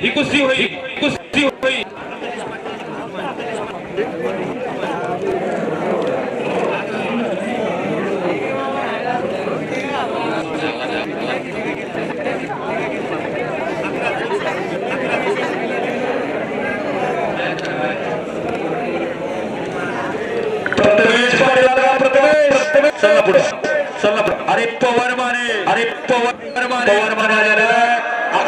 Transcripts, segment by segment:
हुई कुश्ती हुई कुश्ती हुई। चला पुढे अरे पवार माने अरे पवार माने। पवार माने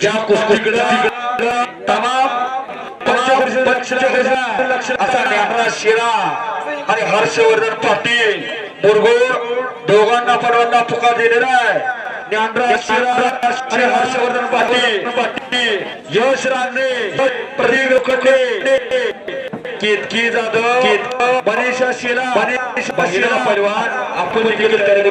ज्या तमाम असा ज्ञानराज शिरा आणि हर्षवर्धन पाटील. मुरगोर दोघांना परवाना पुकार दिलेला आहे. ज्ञानराज शिरा आणि हर्षवर्धन पाटील. पाटील यश रांगणे प्रदीप लोखंडे. केतकी जाधव केतक मनीषा शिला मनीषा शिला पैलवान आपण देखील तयारी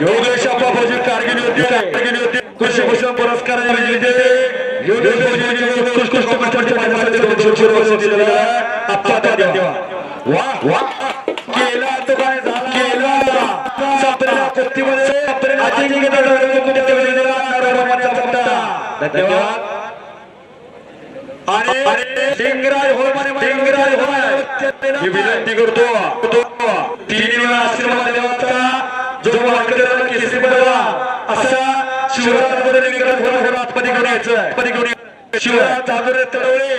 योगेश अप्पा फौजी कारगिल होती कारगिल होती कृषी भूषण पुरस्कार केला तो काय झाला? केला. कुस्तीमध्ये धन्यवाद. आणि लिंगराज लिंगराज विनंती करतो. शिवराज लिंगराज होळमाने आतमध्ये घेऊन यायचं घेऊन यायचं. शिवराज जाधव तळवळे